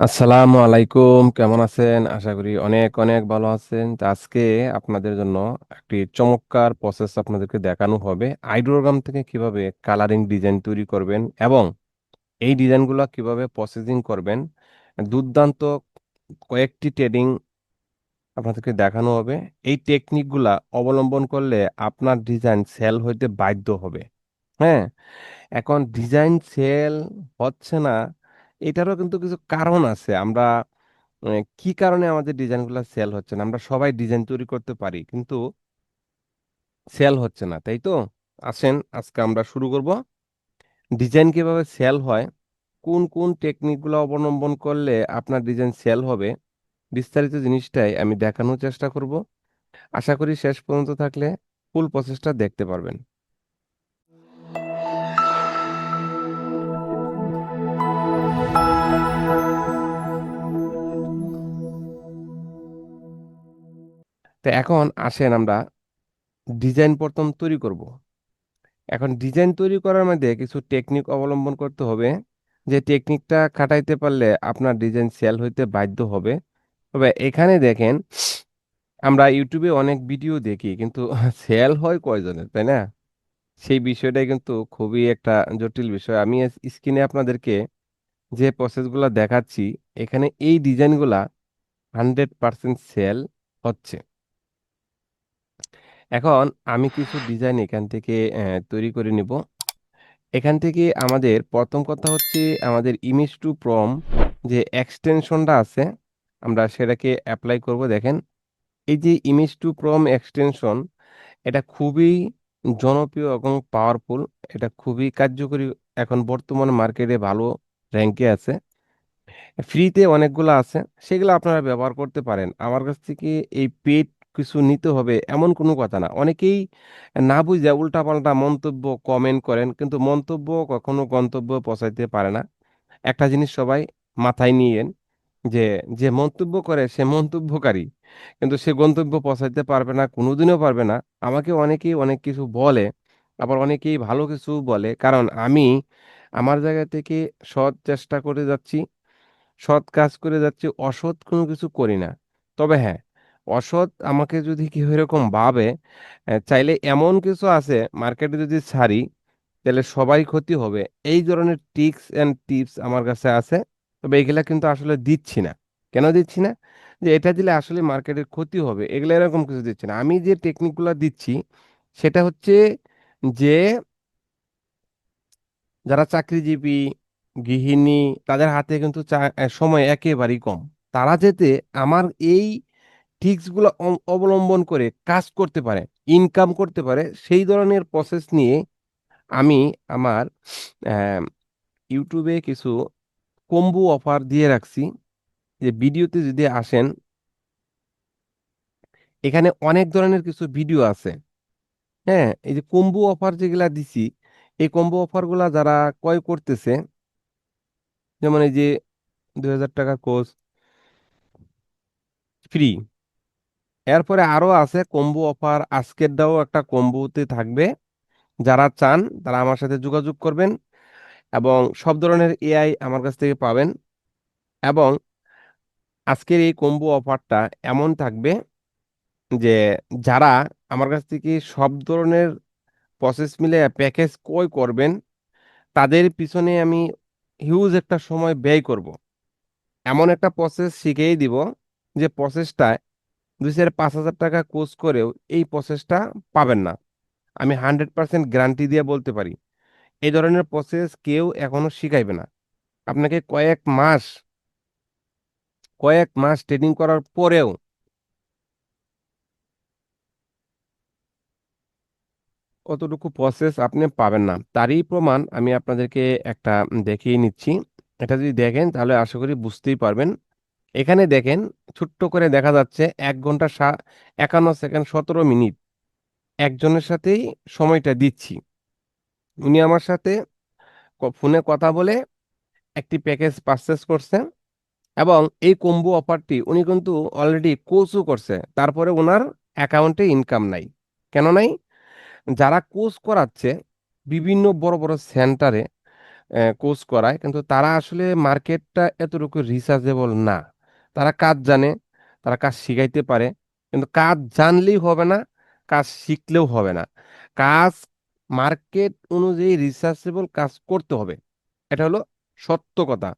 আসসালামু আলাইকুম, কেমন আছেন? আশা করি অনেক অনেক ভালো আছেন। তো আজকে আপনাদের জন্য একটি চমৎকার প্রসেস আপনাদেরকে দেখানো হবে। আইডোগ্রাম থেকে কীভাবে কালারিং ডিজাইন তৈরি করবেন এবং এই ডিজাইনগুলো কীভাবে প্রসেসিং করবেন, দুর্দান্ত কয়েকটি ট্রেডিং আপনাদেরকে দেখানো হবে। এই টেকনিকগুলা অবলম্বন করলে আপনার ডিজাইন সেল হইতে বাধ্য হবে। হ্যাঁ এখন ডিজাইন সেল হচ্ছে না। এটারও কিন্তু কিছু কারণ আছে। আমরা কি কারণে আমাদের ডিজাইনগুলো সেল হচ্ছে না? আমরা সবাই ডিজাইন তৈরি করতে পারি, কিন্তু সেল হচ্ছে না, তাই তো? আসেন, আজকে আমরা শুরু করব। ডিজাইন কীভাবে সেল হয়? কোন কোন টেকনিকগুলো অবলম্বন করলে আপনার ডিজাইন সেল হবে? বিস্তারিত জিনিসটাই আমি দেখানোর চেষ্টা করব। আশা করি শেষ পর্যন্ত থাকলে ফুল প্রসেসটা দেখতে পারবেন। তো এখন আসেন আমরা ডিজাইন প্রথম তৈরি করব। এখন ডিজাইন তৈরি করার মধ্যে কিছু টেকনিক অবলম্বন করতে হবে। যে টেকনিকটা খাটাইতে পারলে আপনার ডিজাইন সেল হইতে বাধ্য হবে। তবে এখানে দেখেন, আমরা ইউটিউবে অনেক ভিডিও দেখি, কিন্তু সেল হয় কয়জনের, তাই না? সেই বিষয়টাই কিন্তু খুবই একটা জটিল বিষয়। আমি স্ক্রিনে আপনাদেরকে যে প্রসেসগুলো দেখাচ্ছি, এখানে এই ডিজাইনগুলা হান্ড্রেড পার্সেন্ট সেল হচ্ছে। এখন আমি কিছু ডিজাইন এখান থেকে তৈরি করে নিব। এখান থেকে আমাদের প্রথম কথা হচ্ছে আমাদের ইমেজ টু প্রম যে এক্সটেনশনটা আছে, আমরা সেটাকে অ্যাপ্লাই করব। দেখেন, এই যে ইমেজ টু প্রম এক্সটেনশন এটা খুবই জনপ্রিয় এবং পাওয়ারফুল এটা খুবই কার্যকরী এখন বর্তমান মার্কেটে ভালো র্যাঙ্কে আছে। ফ্রিতে অনেকগুলো আছে, সেগুলো আপনারা ব্যবহার করতে পারেন। আমার কাছ থেকে এই পেড কিছু নিতে হবে এমন কোনো কথা না। অনেকেই না বুঝে উল্টাপাল্টা মন্তব্য কমেন্ট করেন কিন্তু মন্তব্য কখনো গন্তব্য পৌঁছাইতে পারে না। একটা জিনিস সবাই মাথায় নিয়েন যে যে মন্তব্য করে সে মন্তব্যকারী কিন্তু সে গন্তব্য পৌঁছাইতে পারবে না, কোনোদিনও পারবে না। আমাকে অনেকেই অনেক কিছু বলে, আবার অনেকেই ভালো কিছু বলে। কারণ আমি আমার জায়গা থেকে সৎ চেষ্টা করে যাচ্ছি, সৎ কাজ করে যাচ্ছি, অসৎ কোনো কিছু করি না। তবে হ্যাঁ অসৎ আমাকে যদি কেউ এরকম ভাবে চাইলে এমন কিছু আছে মার্কেটে যদি ছাড়ি, তাহলে সবাই ক্ষতি হবে। এই ধরনের টিক্স অ্যান্ড টিপস আমার কাছে আছে, তবে এগুলা কিন্তু আসলে দিচ্ছি না। কেন দিচ্ছি না? যে এটা দিলে আসলে মার্কেটের ক্ষতি হবে, এগুলো এরকম কিছু দিচ্ছি না। আমি যে টেকনিকগুলো দিচ্ছি, সেটা হচ্ছে যে, যারা চাকরিজীবী, গৃহিণী, তাদের হাতে কিন্তু সময় একেবারেই কম। তারা যেতে আমার এই টিপসগুলো অবলম্বন করে কাজ করতে পারে ইনকাম করতে পারে, সেই ধরনের প্রসেস নিয়ে আমি আমার ইউটিউবে কিছু কম্বো অফার দিয়ে রাখছি। যে ভিডিওতে যদি আসেন, এখানে অনেক ধরনের কিছু ভিডিও আছে। হ্যাঁ এই যে কম্বো অফার যেগুলা দিছি, এই কম্বো অফারগুলা যারা ক্রয় করতেছে, যেমন এই যে দুই হাজার টাকা কোর্স ফ্রি এরপরে আরও আছে কম্বো অফার আজকেরটাও একটা কম্বোতে থাকবে। যারা চান, তারা আমার সাথে যোগাযোগ করবেন এবং সব ধরনের এআই আমার কাছ থেকে পাবেন এবং আজকের এই কম্বো অফারটা এমন থাকবে যে যারা আমার কাছ থেকে সব ধরনের প্রসেস মিলে প্যাকেজ ক্রয় করবেন, তাদের পিছনে আমি হিউজ একটা সময় ব্যয় করব। এমন একটা প্রসেস শিখেই দিব যে প্রসেসটা দুই চার পাঁচ হাজার টাকা কোর্স করেও এই প্রসেসটা পাবেন না। আমি হান্ড্রেড পার্সেন্ট গ্যারান্টি দিয়ে বলতে পারি, এই ধরনের প্রসেস কেউ এখনও শিখাইবে না। আপনাকে কয়েক মাস কয়েক মাস ট্রেনিং করার পরেও অতটুকু প্রসেস আপনি পাবেন না। তারই প্রমাণ আমি আপনাদেরকে একটা দেখিয়ে নিচ্ছি। এটা যদি দেখেন তাহলে আশা করি বুঝতেই পারবেন। এখানে দেখেন ছোট্ট করে দেখা যাচ্ছে এক ঘণ্টা একান্ন সেকেন্ড সতেরো মিনিট। একজনের সাথেই সময়টা দিচ্ছি। উনি আমার সাথে ফোনে কথা বলে একটি প্যাকেজ পারচেস করছে এবং এই কম্বো অফারটি উনি কিন্তু অলরেডি কোর্সও করছে। তারপরে ওনার অ্যাকাউন্টে ইনকাম নাই। কেন নাই? যারা কোর্স করাচ্ছে, বিভিন্ন বড় বড় সেন্টারে কোর্স করায়, কিন্তু তারা আসলে মার্কেটটা এতটুকু রিসার্চেবল না। তারা কাজ জানে, তারা কাজ শিখাইতে পারে, কিন্তু কাজ জানলেই হবে না, কাজ শিখলেও হবে না। কাজ মার্কেট অনুযায়ী রিসার্চেবল কাজ করতে হবে, এটা হলো সত্য কথা।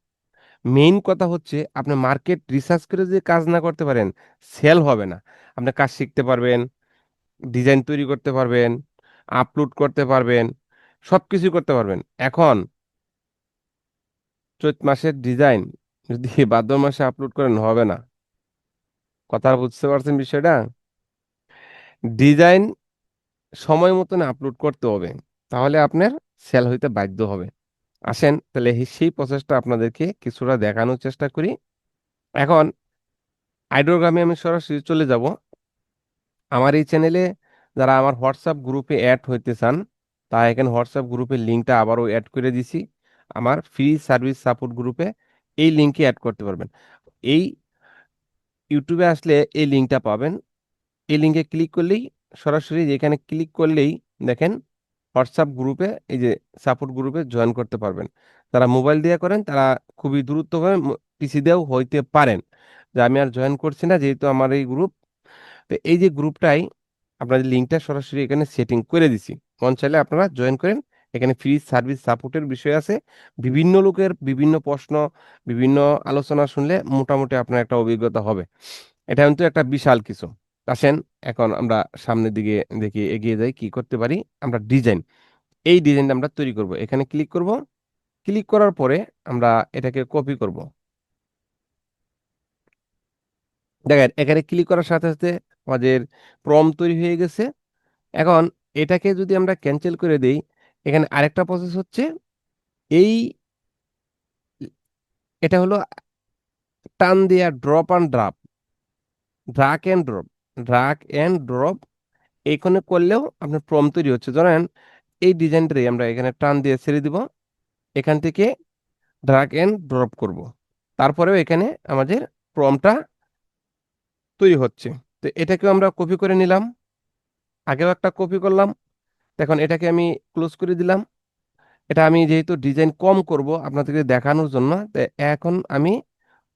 মেইন কথা হচ্ছে আপনি মার্কেট রিসার্চ করে যদি কাজ না করতে পারেন, সেল হবে না। আপনি কাজ শিখতে পারবেন, ডিজাইন তৈরি করতে পারবেন, আপলোড করতে পারবেন সব কিছু করতে পারবেন। এখন চৈত মাসের ডিজাইন যদি ভাদ্র মাসে আপলোড করেন, হবে না। কথা বুঝতে পারছেন বিষয়টা? ডিজাইন সময় মতন আপলোড করতে হবে, তাহলে আপনার সেল হইতে বাধ্য হবে। আসেন, তাহলে সেই প্রসেসটা আপনাদেরকে কিছুটা দেখানোর চেষ্টা করি। এখন আইডোগ্রামে আমি সরাসরি চলে যাব। আমার এই চ্যানেলে যারা আমার হোয়াটসঅ্যাপ গ্রুপে অ্যাড হইতে চান তা এখানে হোয়াটসঅ্যাপ গ্রুপের লিঙ্কটা আবারও অ্যাড করে দিছি। আমার ফ্রি সার্ভিস সাপোর্ট গ্রুপে এই লিঙ্কে অ্যাড করতে পারবেন। এই ইউটিউবে আসলে এই লিঙ্কটা পাবেন। এই লিঙ্কে ক্লিক করলেই সরাসরি এখানে ক্লিক করলেই দেখেন হোয়াটসঅ্যাপ গ্রুপে এই যে সাপোর্ট গ্রুপে জয়েন করতে পারবেন। তারা মোবাইল দিয়ে করেন, তারা খুবই দ্রুতভাবে পিসি দিয়েও হইতে পারেন। যে আমি আর জয়েন করছি না, যেহেতু আমার এই গ্রুপ তো এই যে গ্রুপটাই আপনাদের লিঙ্কটা সরাসরি এখানে সেটিং করে দিছি। মন চাইলে আপনারা জয়েন করেন। এখানে ফ্রি সার্ভিস সাপোর্টের বিষয় আছে। বিভিন্ন লোকের বিভিন্ন প্রশ্ন, বিভিন্ন আলোচনা শুনলে মোটামুটি আপনার একটা অভিজ্ঞতা হবে। এটা কিন্তু একটা বিশাল কিছু। আসেন, এখন আমরা সামনের দিকে দেখি, এগিয়ে যাই, কি করতে পারি? আমরা ডিজাইন এই ডিজাইনটা আমরা তৈরি করব। এখানে ক্লিক করব। ক্লিক করার পরে আমরা এটাকে কপি করব। দেখেন, এখানে ক্লিক করার সাথে সাথে আমাদের প্রম তৈরি হয়ে গেছে। এখন এটাকে যদি আমরা ক্যান্সেল করে দেই এখানে আরেকটা প্রসেস হচ্ছে, এই এটা হলো টান দেয়া drop and drop drag and drop drag and drop এইখানে করলেও আপনার প্রম তৈরি হচ্ছে। ধরেন, এই ডিজাইনটাই আমরা এখানে টান দিয়ে ছেড়ে দিব, এখান থেকে ড্রাগ অ্যান্ড ড্রপ করব। তারপরেও এখানে আমাদের প্রমটা তৈরি হচ্ছে। তো এটাকেও আমরা কপি করে নিলাম। আগেও একটা কপি করলাম এখন এটাকে আমি ক্লোজ করে দিলাম। এটা আমি যেহেতু ডিজাইন কম করব আপনাদেরকে দেখানোর জন্য এখন আমি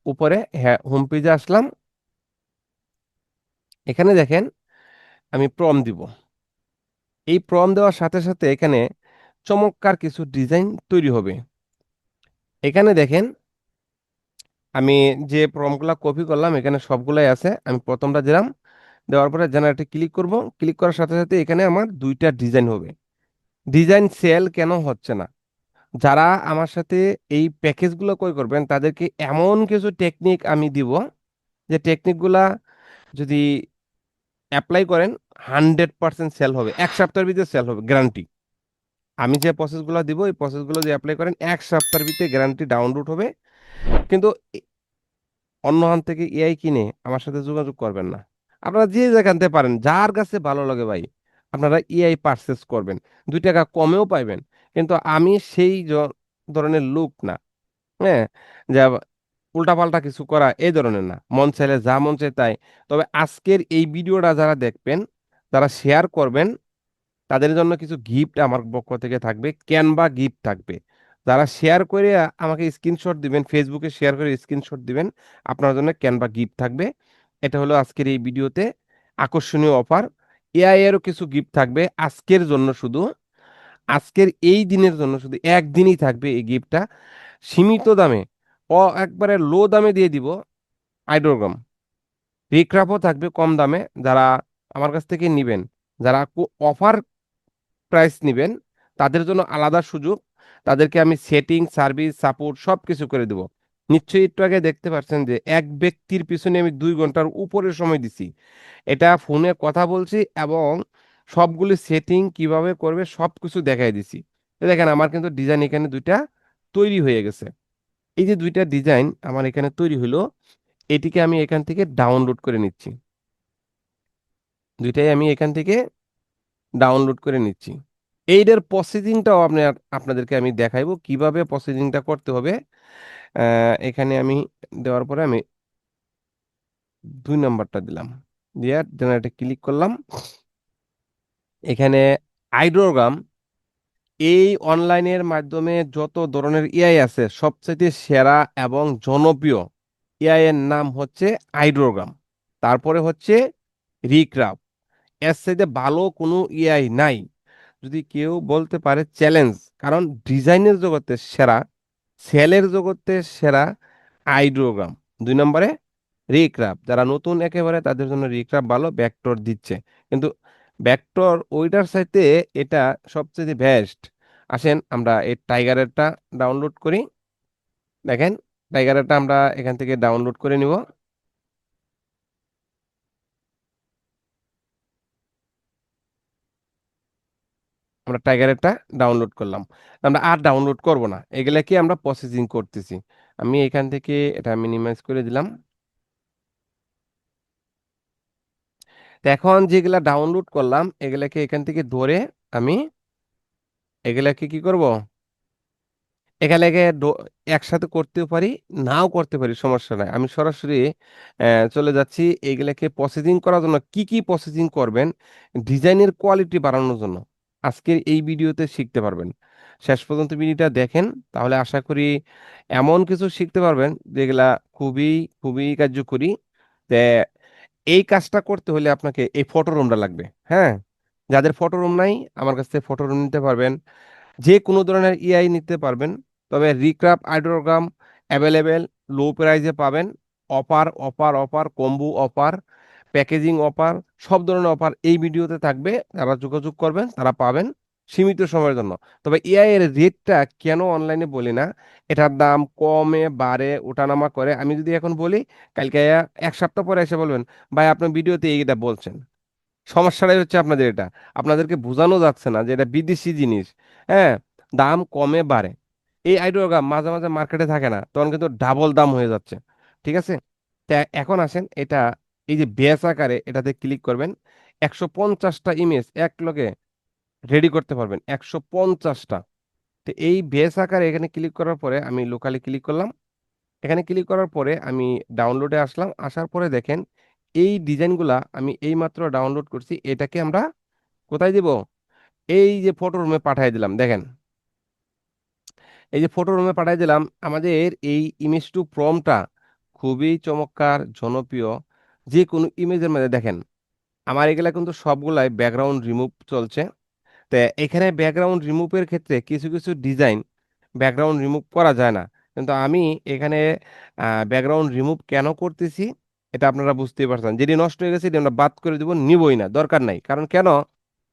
উপরে হ্যাঁ হোম পেজে আসলাম। এখানে দেখেন, আমি প্রম দিব। এই প্রম দেওয়ার সাথে সাথে এখানে চমৎকার কিছু ডিজাইন তৈরি হবে। এখানে দেখেন, আমি যে প্রমগুলা কপি করলাম, এখানে সবগুলাই আছে। আমি প্রথমটা দিলাম। দেওয়ার পরে জেনারেটে ক্লিক করব। ক্লিক করার সাথে সাথে এখানে আমার দুইটা ডিজাইন হবে। ডিজাইন সেল কেন হচ্ছে না? যারা আমার সাথে এই প্যাকেজগুলো ক্রয় করবেন, তাদেরকে এমন কিছু টেকনিক আমি দিব, যে টেকনিকগুলা যদি অ্যাপ্লাই করেন হান্ড্রেড পার্সেন্ট সেল হবে। এক সপ্তাহের ভিতরে সেল হবে গ্যারান্টি আমি যে প্রসেসগুলো দিব, এই প্রসেসগুলো যদি অ্যাপ্লাই করেন, এক সপ্তাহের ভিতরে গ্যারান্টি ডাউনলোড হবে। কিন্তু অন্য হান থেকে এআই কিনে আমার সাথে যোগাযোগ করবেন না। আপনারা যে যেখানতে পারেন, যার কাছে ভালো লাগে ভাই, আপনারা এআই পারচেস করবেন। দুই টাকা কমেও পাইবেন, কিন্তু আমি সেই ধরনের লোক না হ্যাঁ? যা উল্টাপাল্টা কিছু করা এই ধরনের না। মন চাইলে যা মন চায় তাই। তবে আজকের এই ভিডিওটা যারা দেখবেন, যারা শেয়ার করবেন, তাদের জন্য কিছু গিফট আমার পক্ষ থেকে থাকবে ক্যানভা গিফট থাকবে। যারা শেয়ার করে আমাকে স্ক্রিনশট দিবেন ফেসবুকে শেয়ার করে স্ক্রিনশট দিবেন, আপনার জন্য ক্যানভা গিফট থাকবে। এটা হলো আজকের এই ভিডিওতে আকর্ষণীয় অফার। এআই এরও কিছু গিফট থাকবে আজকের জন্য শুধু। আজকের এই দিনের জন্য শুধু একদিনই থাকবে এই গিফটটা সীমিত দামে, অ, একবারে লো দামে দিয়ে দিব আইডোগ্রাম রিক্রাফও থাকবে কম দামে, যারা আমার কাছ থেকে নেবেন, যারা অফার প্রাইস নেবেন, তাদের জন্য আলাদা সুযোগ। তাদেরকে আমি সেটিং সার্ভিস সাপোর্ট সব কিছু করে দেব। নিশ্চয়ই একটু আগে দেখতে পাচ্ছেন যে এক ব্যক্তির পিছনে আমি দুই ঘণ্টার উপরে সময় দিছি। এটা ফোনে কথা বলছি এবং সবগুলি সেটিং কীভাবে করবে সব কিছু দেখাই দিছি। দেখেন, আমার কিন্তু ডিজাইন এখানে দুইটা তৈরি হয়ে গেছে। এই যে দুইটা ডিজাইন আমার এখানে তৈরি হলো, এটিকে আমি এখান থেকে ডাউনলোড করে নিচ্ছি। দুইটাই আমি এখান থেকে ডাউনলোড করে নিচ্ছি। এইটার প্রসেসিংটাও আপনি আপনাদেরকে আমি দেখাইবো কীভাবে প্রসেসিংটা করতে হবে। এখানে আমি দেওয়ার পরে আমি দুই নাম্বারটা দিলাম। দিয়ে জেনারেটে ক্লিক করলাম। এখানে আইড্রোগ্রাম এই অনলাইনের মাধ্যমে যত ধরনের এআই আছে সবচেয়ে সেরা এবং জনপ্রিয় এআই এর নাম হচ্ছে আইড্রোগ্রাম তারপরে হচ্ছে রিক্রাফ এর সাথে ভালো কোনো এআই নাই। যদি কেউ বলতে পারে চ্যালেঞ্জ কারণ ডিজাইনের জগতে সেরা সেলের জগতে সেরা আইড্রোগ্রাম দুই নম্বরে রিক্রাপ যারা নতুন একেবারে, তাদের জন্য রিক্রাপ ভালো, ব্যাকটর দিচ্ছে। কিন্তু ব্যাকটর ওইটার সাথে এটা সবচেয়ে বেস্ট আসেন, আমরা এই টাইগারেরটা ডাউনলোড করি। দেখেন টাইগারেরটা আমরা এখান থেকে ডাউনলোড করে নিব। আমরা টাইগারেরটা ডাউনলোড করলাম। আমরা আর ডাউনলোড করব না। এগুলা কি আমরা প্রসেসিং করতেছি। আমি এখান থেকে এটা মিনিমাইজ করে দিলাম। এখন যেগুলা ডাউনলোড করলাম, এগুলাকে এখান থেকে ধরে আমি এগুলাকে কি করব? এখানে একসাথে করতেও পারি, নাও করতে পারি, সমস্যা নাই। আমি সরাসরি চলে যাচ্ছি। এগুলাকে প্রসেসিং করার জন্য কি কি প্রসেসিং করবেন? ডিজাইনের কোয়ালিটি বাড়ানোর জন্য। আজকের এই ভিডিওতে শিখতে পারবেন। শেষ পর্যন্ত ভিডিওটা দেখেন, তাহলে আশা করি এমন কিছু শিখতে পারবেন যেগুলা খুবই খুবই কার্যকরী। তে এই কাজটা করতে হলে আপনাকে এই ফটো রুমটা লাগবে হ্যাঁ? যাদের ফটো রুম নাই, আমার কাছ থেকে ফটো রুম নিতে পারবেন। যে কোনো ধরনের ইআই নিতে পারবেন, তবে রিক্রাফ আইড্রোগ্রাম অ্যাভেলেবেল লো প্রাইজে পাবেন। অপার অপার অপার কম্বো অফার প্যাকেজিং অফার, সব ধরনের অফার এই ভিডিওতে থাকবে। যারা যোগাযোগ করবেন, তারা পাবেন সীমিত সময়ের জন্য। তবে এআই এর রেটটা কেন অনলাইনে বলি না? এটার দাম কমে বাড়ে, ওঠানামা করে। আমি যদি এখন বলি, কালকে এক সপ্তাহ পরে এসে বলবেন, ভাই, আপনার ভিডিওতে এইটা বলছেন। সমস্যাটাই হচ্ছে আপনাদের এটা। আপনাদেরকে বোঝানো যাচ্ছে না যে এটা বিদেশি জিনিস। হ্যাঁ দাম কমে বাড়ে। এই আইডিওগ্রাম মাঝে মাঝে মার্কেটে থাকে না, তখন কিন্তু ডাবল দাম হয়ে যাচ্ছে। ঠিক আছে? এখন আসেন, এটা এই যে বেস আকারে এটাতে ক্লিক করবেন, একশো পঞ্চাশটা ইমেজ এক লগে রেডি করতে পারবেন, একশো পঞ্চাশটা। তো এই বেস আকারে এখানে ক্লিক করার পরে আমি লোকালি ক্লিক করলাম। এখানে ক্লিক করার পরে আমি ডাউনলোডে আসলাম, আসার পরে দেখেন এই ডিজাইনগুলা আমি এইমাত্র ডাউনলোড করছি, এটাকে আমরা কোথায় দিব? এই যে ফটো রুমে পাঠিয়ে দিলাম, দেখেন। এই যে ফটো রুমে পাঠিয়ে দিলাম, আমাদের এই ইমেজ টু প্রমটা খুবই চমৎকার, জনপ্রিয়। যে কোনো ইমেজের মধ্যে দেখেন, আমার এগুলা কিন্তু সবগুলাই ব্যাকগ্রাউন্ড রিমুভ চলছে। তো এখানে ব্যাকগ্রাউন্ড রিমুভের ক্ষেত্রে কিছু কিছু ডিজাইন ব্যাকগ্রাউন্ড রিমুভ করা যায় না। কিন্তু আমি এখানে ব্যাকগ্রাউন্ড রিমুভ কেন করতেছি, এটা আপনারা বুঝতেই পারছেন। যেটি নষ্ট হয়ে গেছে, এটি আমরা বাদ করে দিব, নিবই না, দরকার নাই। কারণ কেন?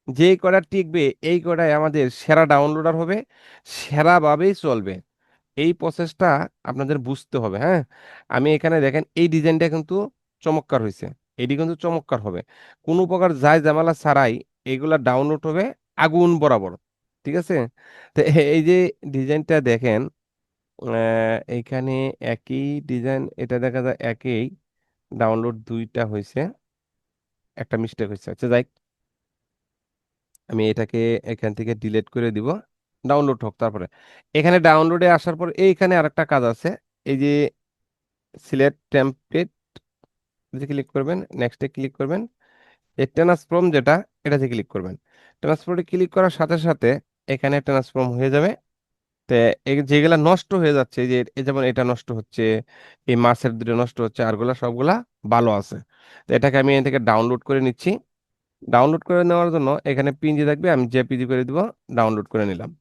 যে কটা টিকবে, এই কয়টাই আমাদের সেরা ডাউনলোডার হবে, সেরাভাবেই চলবে। এই প্রসেসটা আপনাদের বুঝতে হবে হ্যাঁ? আমি এখানে দেখেন, এই ডিজাইনটা কিন্তু চমৎকার হয়েছে এটি কিন্তু চমৎকার হবে। কোনো প্রকার যায় জামালা ছাড়াই এগুলা ডাউনলোড হবে আগুন বরাবর, ঠিক আছে? তো এই যে ডিজাইনটা দেখেন এইখানে একই ডিজাইন, এটা দেখা যায় একই ডাউনলোড দুইটা হয়েছে একটা মিস্টেক হয়েছে আচ্ছা যাই আমি এটাকে এখান থেকে ডিলিট করে দিব ডাউনলোড হোক তারপরে। এখানে ডাউনলোডে আসার পর এইখানে আরেকটা কাজ আছে, এই যে সিলেক্ট টেমপ্লেট ক্লিক করবেন নেক্সটে ক্লিক করবেন। এই ট্রান্সফর্ম যেটা এটাতে ক্লিক করবেন। ট্রান্সফর্মে ক্লিক করার সাথে সাথে এখানে ট্রান্সফর্ম হয়ে যাবে। তো যেগুলা নষ্ট হয়ে যাচ্ছে যে যেমন এটা নষ্ট হচ্ছে, এই মাছের দুটো নষ্ট হচ্ছে, আরগুলা সবগুলা ভালো আছে। তো এটাকে আমি এখান থেকে ডাউনলোড করে নিচ্ছি। ডাউনলোড করে নেওয়ার জন্য এখানে পিনজি থাকবে, আমি জেপিজি করে দিব ডাউনলোড করে নিলাম।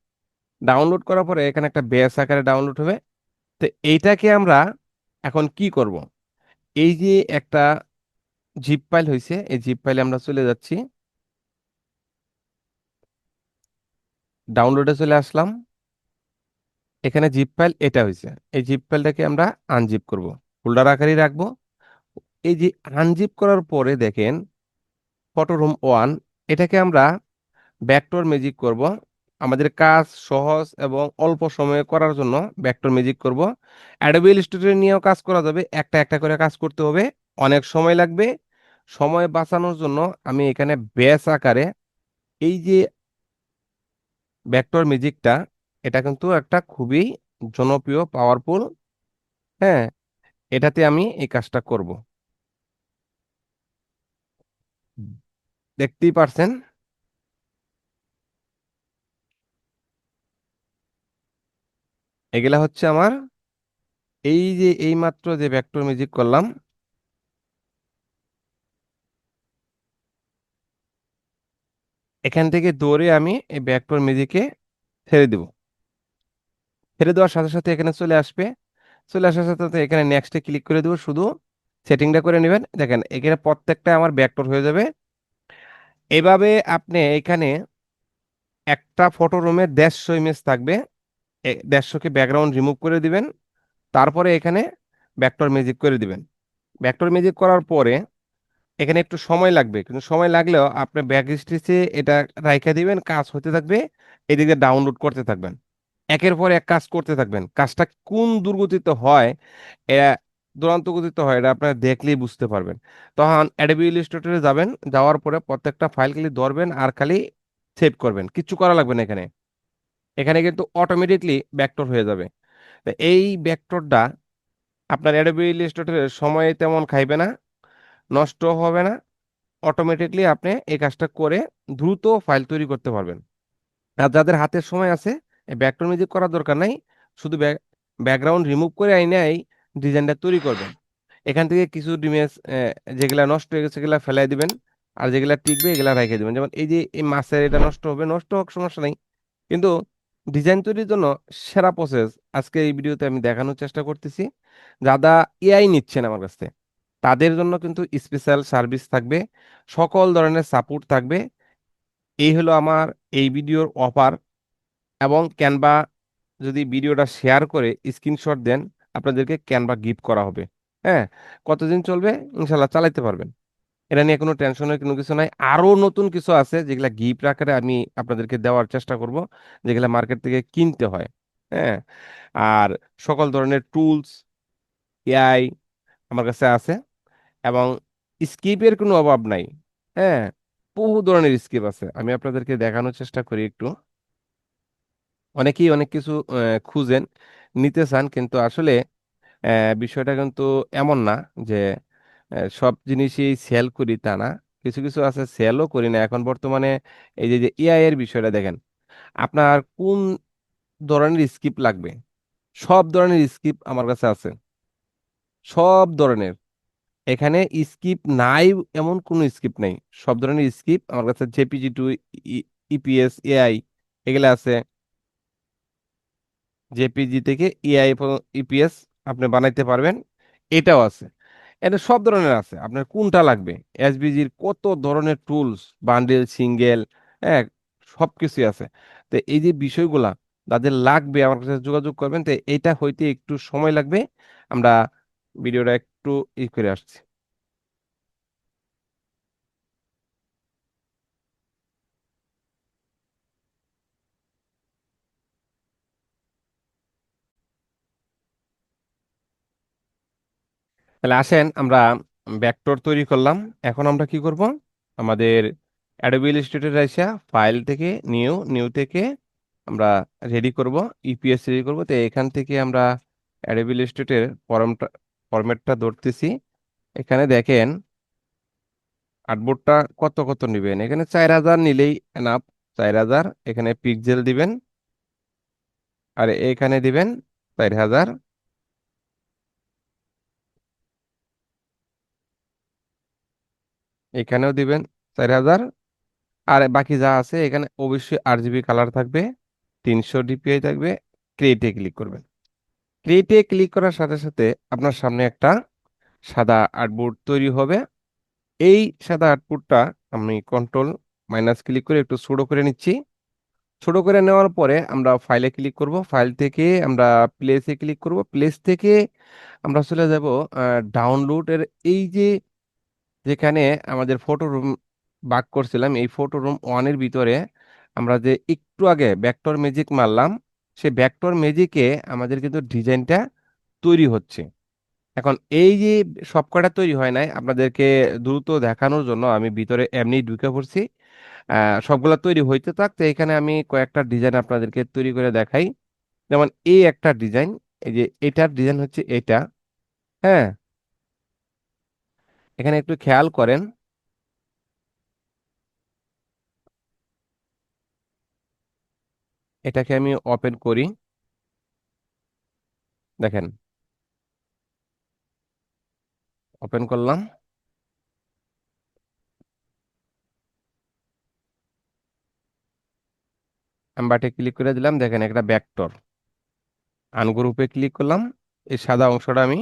ডাউনলোড করার পরে এখানে একটা বেস আকারে ডাউনলোড হবে। তো এইটাকে আমরা এখন কি করব? এই যে একটা জিপ ফাইল হয়েছে এই জিপ ফাইলে আমরা চলে যাচ্ছি। ডাউনলোডে চলে আসলাম। এখানে জিপ ফাইল এটা হয়েছে এই জিপ ফাইলটাকে আমরা আনজিপ করব। ফোল্ডার আকারেই রাখব। এই যে আনজিপ করার পরে দেখেন ফটো রুম ওয়ান এটাকে আমরা ব্যাকটোর ম্যাজিক করব। আমাদের কাজ সহজ এবং অল্প সময়ে করার জন্য ভেক্টর ম্যাজিক করব। অ্যাডোবি ইলাস্ট্রেটর নিয়েও কাজ করা যাবে। একটা একটা করে কাজ করতে হবে। অনেক সময় লাগবে। সময় বাঁচানোর জন্য আমি এখানে ব্যাস আকারে এই যে ভেক্টর ম্যাজিকটা এটা কিন্তু একটা খুবই জনপ্রিয় পাওয়ারফুল হ্যাঁ এটাতে আমি এই কাজটা করব। দেখতেই পারছেন? এগুলা হচ্ছে আমার এই যে এইমাত্র যে ভেক্টর মিউজিক করলাম, এখান থেকে দৌড়ে আমি এই ভেক্টর ম্যাজিকে ছেড়ে দেব। ছেড়ে দেওয়ার সাথে সাথে এখানে চলে আসবে। চলে আসার সাথে সাথে এখানে নেক্সটে ক্লিক করে দেবো, শুধু সেটিংটা করে নেবেন। দেখেন, এখানে প্রত্যেকটা আমার ভেক্টর হয়ে যাবে। এভাবে আপনি এখানে একটা ফটো রুমে দেড়শো ইমেজ থাকবে। দেড়শোকে ব্যাকগ্রাউন্ড রিমুভ করে দিবেন, তারপরে এখানে ব্যাকটর ম্যাজিক করে দিবেন। ভেক্টর ম্যাজিক করার পরে এখানে একটু সময় লাগবে, কিন্তু সময় লাগলেও আপনি ব্যাক স্টেজে এটা রাইখা দিবেন, কাজ হতে থাকবে, এদিকে ডাউনলোড করতে থাকবেন। একের পর এক কাজ করতে থাকবেন। কাজটা কোন দুর্গতিতে হয় দুরন্ত গতিতে হয়, এটা আপনারা দেখলেই বুঝতে পারবেন। তখন অ্যাডোবি ইলাস্ট্রেটরে যাবেন, যাওয়ার পরে প্রত্যেকটা ফাইল খালি ধরবেন আর খালি সেভ করবেন। কিচ্ছু করা লাগবে না এখানে। এখানে কিন্তু অটোমেটিকলি ব্যাকটর হয়ে যাবে। তো এই ব্যাকটরটা আপনার অ্যাডোবি ইলাস্ট্রেটরে সময় তেমন খাইবে না নষ্ট হবে না অটোমেটিকলি আপনি এই কাজটা করে দ্রুত ফাইল তৈরি করতে পারবেন। আর যাদের হাতের সময় আছে ব্যাকটন মিউজিক করার দরকার নাই, শুধু ব্যাকগ্রাউন্ড রিমুভ করে আইনে এই ডিজাইনটা তৈরি করবেন। এখান থেকে কিছু ডিমেজ যেগুলা নষ্ট হয়ে গেছে সেগুলা ফেলাই দিবেন, আর যেগুলা টিকবে, এগুলা রেখে দিবেন। যেমন এই যে এই মাছের এটা নষ্ট হবে, নষ্ট হোক সমস্যা নেই। কিন্তু ডিজাইন তৈরির জন্য সেরা প্রসেস আজকে এই ভিডিওতে আমি দেখানোর চেষ্টা করতেছি। যারা এআই নিচ্ছেন আমার কাছে, তাদের জন্য কিন্তু স্পেশাল সার্ভিস থাকবে, সকল ধরনের সাপোর্ট থাকবে। এই হলো আমার এই ভিডিওর অফার এবং ক্যানভা যদি ভিডিওটা শেয়ার করে স্ক্রিনশট দেন, আপনাদেরকে ক্যানভা গিফট করা হবে। হ্যাঁ কতদিন চলবে? ইনশাল্লাহ চালাইতে পারবেন। এটা নিয়ে কোনো টেনশনের কোনো কিছু নাই। আরও নতুন কিছু আছে যেগুলা গিফট আকারে আমি আপনাদেরকে দেওয়ার চেষ্টা করব, যেগুলা মার্কেট থেকে কিনতে হয় হ্যাঁ? আর সকল ধরনের টুলস এআই আমার কাছে আছে এবং স্কিপের কোনো অভাব নাই হ্যাঁ? বহু ধরনের স্কিপ আছে, আমি আপনাদেরকে দেখানোর চেষ্টা করি একটু। অনেকেই অনেক কিছু খুঁজেন, নিতে চান, কিন্তু আসলে বিষয়টা কিন্তু এমন না যে সব জিনিসই সেল করি তা না। কিছু কিছু আছে সেলও করি না। এখন বর্তমানে এই যে যে এআই এর বিষয়টা দেখেন, আপনার কোন ধরনের স্কিপ লাগবে? সব ধরনের স্কিপ আমার কাছে আছে। সব ধরনের। এখানে স্কিপ নাই এমন কোনো স্কিপ নাই। সব ধরনের স্কিপ আমার কাছে জেপিজি টু ইপিএস এআই এগুলা আছে। জেপিজি থেকে এআই ইপিএস আপনি বানাইতে পারবেন। এটাও আছে। এটা সব ধরনের আছে। আপনার কোনটা লাগবে? এসবিজির কত ধরনের টুলস বান্ডেল সিঙ্গেল হ্যাঁ সব কিছুই আছে। তো এই যে বিষয়গুলা, যাদের লাগবে, আমার কাছে যোগাযোগ করবেন। তো এটা হইতে একটু সময় লাগবে। আমরা ভিডিওটা একটু ই করে আসছি। তাহলে আসেন, আমরা ভেক্টর তৈরি করলাম। এখন আমরা কি করব? আমাদের অ্যাডোবিল স্টেটের এসে ফাইল থেকে নিউ নিউ থেকে আমরা রেডি করব ইপিএস রেডি করব। তো এখান থেকে আমরা অ্যাডোবিল স্টেটের ফরমটা ফরম্যাটটা ধরতেছি। এখানে দেখেন আর্টবোর্ডটা কত কত নেবেন? এখানে চার হাজার নিলেই এনাফ চার হাজার, এখানে পিকজেল দিবেন। আর এখানে দিবেন চার হাজার। এখানেও দিবেন চার হাজার। আর বাকি যা আছে, এখানে অবশ্যই আর জিবি কালার থাকবে, তিনশো ডিপিআই থাকবে ক্রিয়েটে ক্লিক করবেন। ক্রিয়েটে ক্লিক করার সাথে সাথে আপনার সামনে একটা সাদা আর্টবোর্ড তৈরি হবে। এই সাদা আউটপুটটা আমি কন্ট্রোল মাইনাস ক্লিক করে একটু ছোট করে নিচ্ছি। ছোট করে নেওয়ার পরে আমরা ফাইলে ক্লিক করব। ফাইল থেকে আমরা প্লেসে ক্লিক করব। প্লেস থেকে আমরা চলে যাব ডাউনলোডের এই যে যেখানে আমাদের ফটো রুম বাক করছিলাম, এই ফটো রুম ওয়ানের ভিতরে আমরা যে একটু আগে ভেক্টর ম্যাজিক মারলাম, সেই ভেক্টর ম্যাজিকে আমাদের কিন্তু ডিজাইনটা তৈরি হচ্ছে। এখন এই যে সবকটা তৈরি হয় নাই, আপনাদেরকে দ্রুত দেখানোর জন্য আমি ভিতরে এমনি ঢুকে পড়ছি। সবগুলা তৈরি হইতে থাক, তো এখানে আমি কয়েকটা ডিজাইন আপনাদেরকে তৈরি করে দেখাই। যেমন এই একটা ডিজাইন এই যে এটার ডিজাইন হচ্ছে এটা হ্যাঁ? এখানে একটু খেয়াল করেন। এটাকে আমি ওপেন করি। দেখেন। ওপেন করলাম। বাটে ক্লিক করে দিলাম। দেখেন একটা ভেক্টর আনগ্রুপে ক্লিক করলাম। এই সাদা অংশটা আমি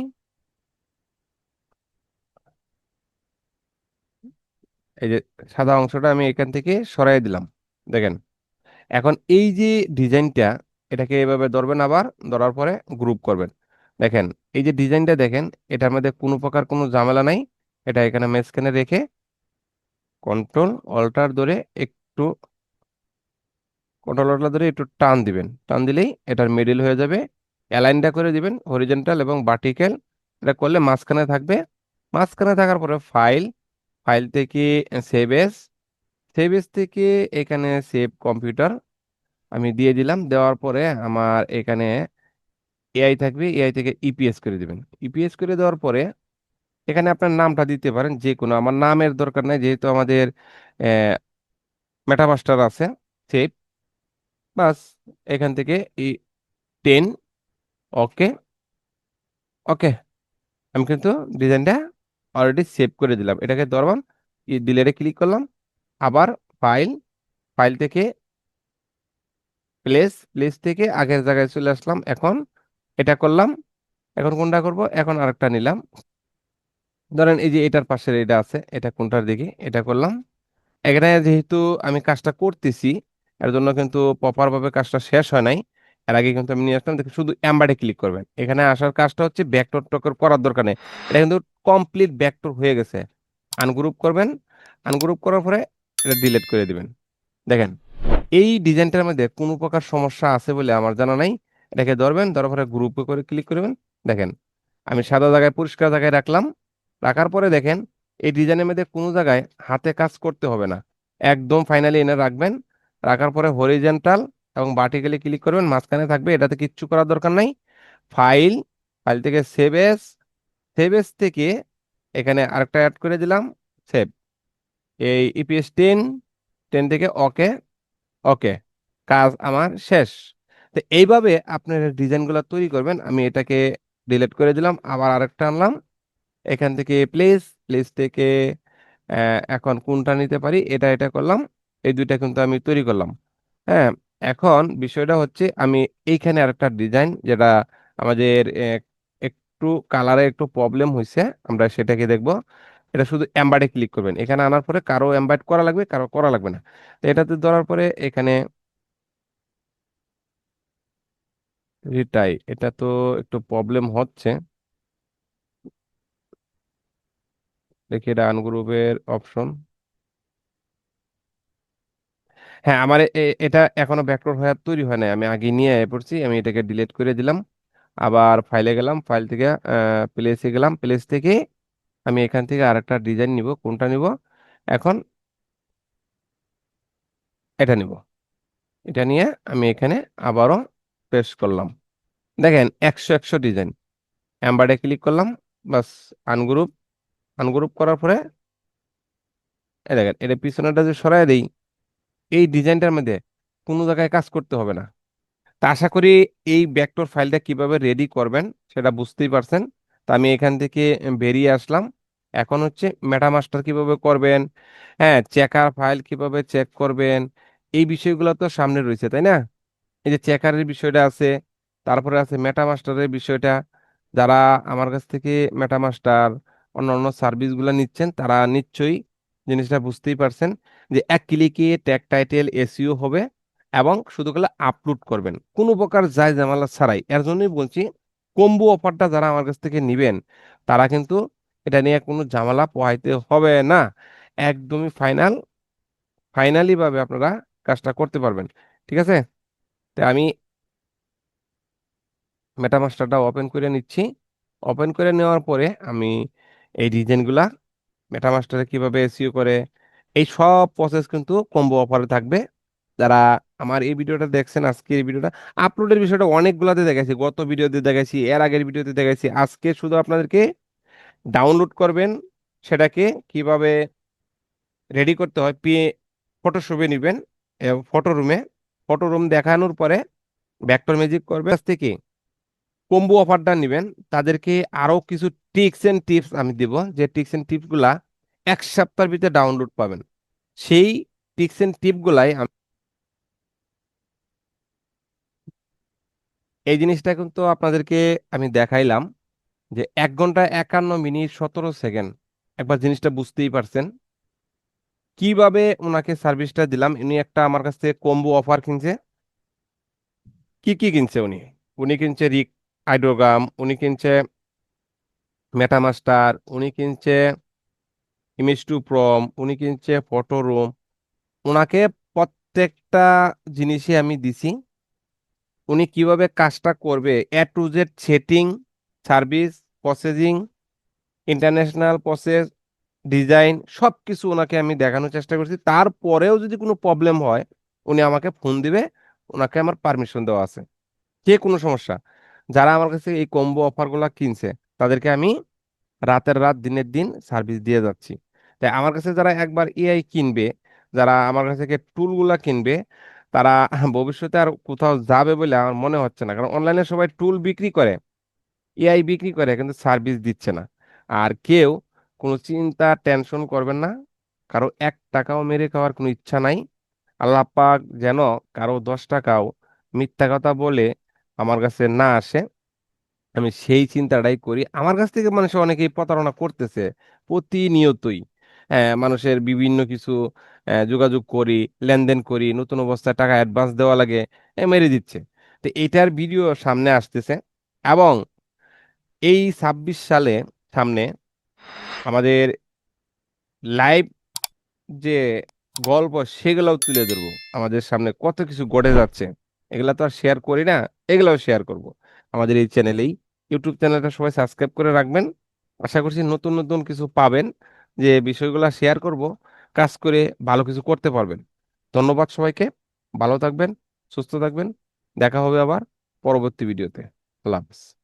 এই যে সাদা অংশটা আমি এখান থেকে সরাই দিলাম, দেখেন। এখন এই যে ডিজাইনটা, এটাকে এভাবে ধরবেন আবার, ধরার পরে গ্রুপ করবেন। দেখেন, এই যে ডিজাইনটা দেখেন, এটার মধ্যে কোনো প্রকার কোনো ঝামেলা নাই। এটা এখানে মাঝখানে রেখে কন্ট্রোল অল্টার ধরে একটু কন্ট্রোল অল্টার ধরে একটু টান দিবেন। টান দিলেই এটার মিডিল হয়ে যাবে। অ্যালাইনটা করে দিবেন হরিজেন্টাল এবং ভার্টিক্যাল এটা করলে মাঝখানে থাকবে। মাঝখানে থাকার পরে ফাইল ফাইল থেকে সেভ এস সেভ এস থেকে এখানে সেভ কম্পিউটার আমি দিয়ে দিলাম। দেওয়ার পরে আমার এখানে এআই থাকবে। এআই থেকে ইপিএস করে দিবেন। ইপিএস করে দেওয়ার পরে এখানে আপনার নামটা দিতে পারেন। যে কোনো, আমার নামের দরকার নাই, যেহেতু আমাদের মেটামাস্টার আছে সেভ বাস, এখান থেকে এই টেন ওকে ওকে আমি কিন্তু ডিজাইনটা অলরেডি সেভ করে দিলাম। এটাকে ধরবাম ডিলেটে ক্লিক করলাম, আবার ফাইল ফাইল থেকে প্লেস প্লেস থেকে আগের জায়গায় চলে আসলাম। এখন এটা করলাম, এখন কোনটা করব? এখন আরেকটা নিলাম। ধরেন এই যে এটার পাশের এটা আছে, এটা কোনটার দিকে? এটা করলাম। এখানে যেহেতু আমি কাজটা করতেছি, এর জন্য কিন্তু প্রপারভাবে কাজটা শেষ হয় নাই। এর আগে কিন্তু আমি নিয়ে আসলাম শুধু এমবারে ক্লিক করবেন। এখানে আসার কাজটা হচ্ছে ব্যাকটর টকর করার দরকার নেই। এটা কিন্তু কমপ্লিট ব্যাকটর হয়ে গেছে। আনগ্রুপ করবেন আনগ্রুপ করার পরে এটা ডিলিট করে দিবেন। দেখেন, এই ডিজাইনটার মধ্যে কোনো প্রকার সমস্যা আছে বলে আমার জানা নাই। এটাকে ধরবেন, ধরার পরে গ্রুপে করে ক্লিক করবেন। দেখেন, আমি সাদা জায়গায়, পরিষ্কার জায়গায় রাখলাম। রাখার পরে দেখেন, এই ডিজাইনের মধ্যে কোনো জায়গায় হাতে কাজ করতে হবে না। একদম ফাইনালি এনে রাখবেন। রাখার পরে হরিজেন্টাল এবং ভার্টিক্যালি ক্লিক করবেন। মাঝখানে থাকবে, এটাতে কিচ্ছু করার দরকার নাই। ফাইল ফাইল থেকে সেভ এস সেভ এস থেকে এখানে আরেকটা অ্যাড করে দিলাম সেভ এই ইপিএস টেন টেন থেকে ওকে ওকে কাজ আমার শেষ। তো এইভাবে আপনার ডিজাইনগুলো তৈরি করবেন, আমি এটাকে ডিলিট করে দিলাম, আবার আরেকটা আনলাম। এখান থেকে প্লেস প্লেস থেকে এখন কোনটা নিতে পারি, এটা এটা করলাম, এই দুইটা কিন্তু আমি তৈরি করলাম। হ্যাঁ এখন বিষয়টা হচ্ছে আমি এইখানে আরেকটা ডিজাইন যেটা আমাদের একটু কালারে একটু প্রবলেম হয়েছে আমরা সেটাকে দেখব। এটা শুধু এমবাডে ক্লিক করবেন। এখানে আনার পরে কারও এমবাড করা লাগবে, কারও করা লাগবে না। তো এটাতে ধরার পরে এখানে রিটাই এটা তো একটু প্রবলেম হচ্ছে। দেখি এটা আনগ্রুপের অপশন হ্যাঁ আমার এটা এখনও ব্যাকডোর হয়ে, তৈরি হয় নাই। আমি আগে নিয়ে পড়ছি, আমি এটাকে ডিলিট করে দিলাম। আবার ফাইলে গেলাম ফাইল থেকে প্লেসে গেলাম প্লেস থেকে আমি এখান থেকে আরেকটা ডিজাইন নিব, কোনটা নিব? এখন এটা নিব। এটা নিয়ে আমি এখানে আবারও পেস্ট করলাম। দেখেন, একশো একশো ডিজাইন এম্বারে ক্লিক করলাম, বাস আনগ্রুপ আনগ্রুপ করার পরে দেখেন, এটা পিছনেটা যে সরাই দেই, এই ডিজাইনটার মধ্যে কোনো জায়গায় কাজ করতে হবে না। তা আশা করি এই ভেক্টর ফাইলটা কীভাবে রেডি করবেন সেটা বুঝতেই পারছেন। তা আমি এখান থেকে বেরিয়ে আসলাম। এখন হচ্ছে মেটামাস্টার কীভাবে করবেন হ্যাঁ চেকার ফাইল কীভাবে চেক করবেন, এই বিষয়গুলো তো সামনে রয়েছে, তাই না? এই যে চেকারের বিষয়টা আছে, তারপরে আছে মেটামাস্টারের বিষয়টা। যারা আমার কাছ থেকে মেটামাস্টার অন্য সার্ভিসগুলো নিচ্ছেন, তারা নিশ্চয়ই জিনিসটা বুঝতেই পারছেন যে এক ক্লিকে ট্যাগ টাইটেল এসিও হবে। এবং শুধু করে আপলোড করবেন। কোনো প্রকার যায় জামালা ছাড়াই। এর জন্যই বলছি কম্বো অফারটা যারা আমার কাছ থেকে নেবেন, তারা কিন্তু এটা নিয়ে কোনো জামালা পোহাইতে হবে না। একদমই ফাইনাল ফাইনালিভাবে আপনারা কাজটা করতে পারবেন। ঠিক আছে? তো আমি মেটামাস্টারটা ওপেন করে নিচ্ছি। ওপেন করে নেওয়ার পরে আমি এই ডিজাইনগুলা মেটামাস্টারে কীভাবে এসইও করে, এই সব প্রসেস কিন্তু কম্বো অফারে থাকবে। যারা আমার এই ভিডিওটা দেখছেন, আজকে এই ভিডিওটা আপলোডের বিষয়টা অনেকগুলাতে দেখাইছি। গত ভিডিওতে দেখাইছি, এর আগের ভিডিওতে দেখাইছি। আজকে শুধু আপনাদেরকে ডাউনলোড করবেন, সেটাকে কীভাবে রেডি করতে হয়, পি ফটোশপে নেবেন ফটো রুমে ফটো রুম দেখানোর পরে ভেক্টর ম্যাজিক করবে আজ থেকে কম্বো অফারটা নেবেন। তাদেরকে আরও কিছু টিপস এন্ড টিপস আমি দেব, যে টিপস এন্ড টিপসগুলা এক সপ্তাহের ভিতরে ডাউনলোড পাবেন। সেই টিপস এন্ড টিপগুলাই আমি এই জিনিসটা কিন্তু আপনাদেরকে আমি দেখাইলাম যে এক ঘণ্টা একান্ন মিনিট সতেরো সেকেন্ড। একবার জিনিসটা বুঝতেই পারছেন। কীভাবে ওনাকে সার্ভিসটা দিলাম? উনি একটা আমার কাছ থেকে কম্বো অফার কিনছে। কি কি কিনছে উনি? উনি কিনছে রিক আইডোগ্রাম উনি কিনছে মেটামাস্টার, উনি কিনছে ইমেজ টু প্রম উনি কিনছে ফটো রুম। ওনাকে প্রত্যেকটা জিনিসই আমি দিছি। উনি কীভাবে কাজটা করবে? A to Z setting service processing international process design সব কিছু ওনাকে আমি দেখানোর চেষ্টা করছি। তারপরেও যদি কোনো প্রবলেম হয়, উনি আমাকে ফোন দিবে, ওনাকে আমার পারমিশন দেওয়া আছে। যে কোনো সমস্যা, যারা আমার কাছে এই কম্বো অফারগুলো কিনছে, তাদেরকে আমি রাতের রাত, দিনের দিন সার্ভিস দিয়ে যাচ্ছি। তাই আমার কাছে যারা একবার এআই কিনবে, যারা আমার কাছ থেকে টুলগুলা কিনবে তারা ভবিষ্যতে আর কোথাও যাবে বলে আমার মনে হচ্ছে না। কারণ অনলাইনে সবাই টুল বিক্রি করে এআই বিক্রি করে, কিন্তু সার্ভিস দিচ্ছে না। আর কেউ কোনো চিন্তা টেনশন করবেন না। কারও এক টাকাও মেরে খাওয়ার কোনো ইচ্ছা নাই। আল্লাহ পাক যেন কারও দশ টাকাও মিথ্যা কথা বলে আমার কাছে না আসে। আমি সেই চিন্তাটাই করি। আমার কাছ থেকে মানুষ অনেকেই প্রতারণা করতেছে প্রতিনিয়তই। মানুষের বিভিন্ন কিছু যোগাযোগ করি, লেনদেন করি, নতুন অবস্থায় টাকা অ্যাডভান্স দেওয়া লাগে মেরে দিচ্ছে। তো এটার ভিডিও সামনে আসতেছে এবং এই ছাব্বিশ সালে সামনে আমাদের লাইভ যে গল্প সেগুলোও তুলে ধরবো। আমাদের সামনে কত কিছু ঘটে যাচ্ছে, এগুলা তো আর শেয়ার করি না, এগুলাও শেয়ার করব। আমাদের এই চ্যানেলেই ইউটিউব চ্যানেলটা সবাই সাবস্ক্রাইব করে রাখবেন। আশা করছি নতুন নতুন কিছু পাবেন। যে বিষয়গুলো শেয়ার করব, কাজ করে ভালো কিছু করতে পারবেন। ধন্যবাদ সবাইকে, ভালো থাকবেন, সুস্থ থাকবেন, দেখা হবে আবার পরবর্তী ভিডিওতে আল্লাহ হাফেজ।